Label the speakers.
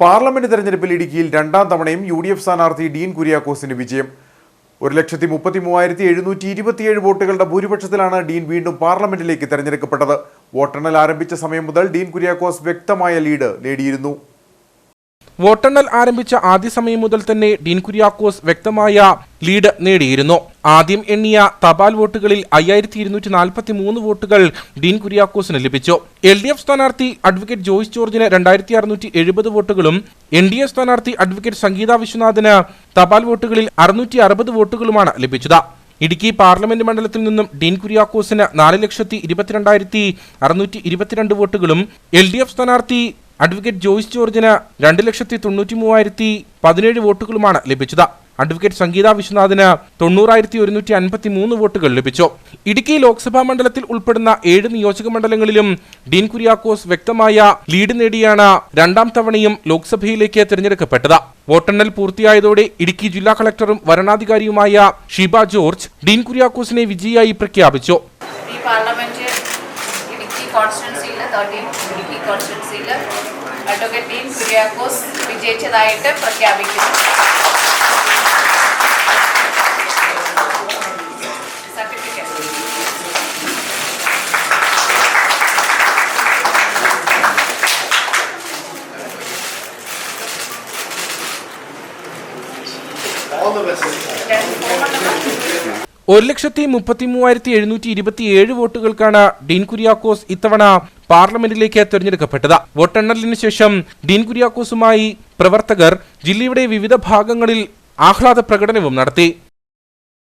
Speaker 1: Parliament തെരഞ്ഞെടുപ്പിൽ ഇടുക്കിയിൽ രണ്ടാം തവണയും യു ഡി എഫ് സ്ഥാനാർത്ഥി ഡീൻ കുര്യാക്കോസിന് വിജയം. ഒരു ലക്ഷത്തി മുപ്പത്തി മൂവായിരത്തി എഴുന്നൂറ്റി ഇരുപത്തിയേഴ് വോട്ടുകളുടെ ഭൂരിപക്ഷത്തിലാണ് ഡീൻ വീണ്ടും പാർലമെന്റിലേക്ക് തെരഞ്ഞെടുക്കപ്പെട്ടത്. വോട്ടെണ്ണൽ ആരംഭിച്ച സമയം മുതൽ ഡീൻ കുര്യാക്കോസ് വ്യക്തമായ ലീഡ് നേടിയിരുന്നു.
Speaker 2: വോട്ടെണ്ണൽ ആരംഭിച്ച ആദ്യ സമയം മുതൽ തന്നെ ഡീൻ കുര്യാക്കോസ് വ്യക്തമായ ലീഡ് നേടിയിരുന്നു. ആദ്യം എണ്ണിയ തപാൽ വോട്ടുകളിൽ അയ്യായിരത്തി ഇരുന്നൂറ്റി നാൽപ്പത്തി മൂന്ന് വോട്ടുകൾ ഡീൻ കുര്യാക്കോസിന് ലഭിച്ചു. എൽ ഡി എഫ് സ്ഥാനാർത്ഥി അഡ്വക്കേറ്റ് ജോയിസ് ജോർജിന് രണ്ടായിരത്തി അറുന്നൂറ്റി എഴുപത് വോട്ടുകളും എൻ ഡി എ സ്ഥാനാർത്ഥി അഡ്വക്കേറ്റ് സംഗീത വിശ്വനാഥിന് തപാൽ വോട്ടുകളിൽ അറുന്നൂറ്റി അറുപത് വോട്ടുകളുമാണ് ലഭിച്ചത്. ഇടുക്കി പാർലമെന്റ് മണ്ഡലത്തിൽ നിന്നും ഡീൻ കുര്യാക്കോസിന് നാല് ലക്ഷത്തി ഇരുപത്തിരണ്ടായിരത്തി അറുന്നൂറ്റി ഇരുപത്തിരണ്ട് വോട്ടുകളും എൽ ഡി എഫ് സ്ഥാനാർത്ഥി അഡ്വക്കേറ്റ് ജോയിസ് ജോർജിന് രണ്ട് ലക്ഷത്തി തൊണ്ണൂറ്റി മൂവായിരത്തി പതിനേഴ് വോട്ടുകളുമാണ് ലഭിച്ചത്. അഡ്വക്കേറ്റ് സംഗീത വിശ്വനാഥിന് തൊണ്ണൂറായിരത്തി ഒരുന്നൂറ്റി അൻപത്തി മൂന്ന് വോട്ടുകൾ ലഭിച്ചു. ഇടുക്കി ലോക്സഭാ മണ്ഡലത്തിൽ ഉൾപ്പെടുന്ന ഏഴ് നിയോജക മണ്ഡലങ്ങളിലും ഡീൻ കുര്യാക്കോസ് വ്യക്തമായ ലീഡ് നേടിയാണ് രണ്ടാം തവണയും ലോക്സഭയിലേക്ക് തിരഞ്ഞെടുക്കപ്പെട്ടത്. വോട്ടെണ്ണൽ പൂർത്തിയായതോടെ ഇടുക്കി ജില്ലാ കളക്ടറും വരണാധികാരിയുമായ ഷീബ ജോർജ് ഡീൻ കുര്യാക്കോസിനെ വിജയിയായി പ്രഖ്യാപിച്ചു.
Speaker 3: കോൺസ്റ്റിറ്റ്യൻസിയിൽ തേർട്ടീൻ ഇടുക്കി കോൺസ്റ്റിറ്റ്യൻസിയിൽ അഡ്വക്കേറ്റ് ഡീൻ കുര്യാക്കോസ് വിജയിച്ചതായിട്ട് പ്രഖ്യാപിക്കുന്നു സർട്ടിഫിക്കറ്റ് രണ്ട് ഫോൺ നമ്പർ
Speaker 2: ഒരു ലക്ഷത്തി മുപ്പത്തി മൂവായിരത്തി എഴുന്നൂറ്റി ഇരുപത്തിയേഴ് വോട്ടുകൾക്കാണ് ഡീൻ കുര്യാക്കോസ് ഇത്തവണ പാർലമെന്റിലേക്ക് തെരഞ്ഞെടുക്കപ്പെട്ടത്. വോട്ടെണ്ണലിന് ശേഷം ഡീൻ കുര്യാക്കോസുമായി പ്രവർത്തകർ ജില്ലയുടെ വിവിധ ഭാഗങ്ങളിൽ ആഹ്ലാദ പ്രകടനവും നടത്തി.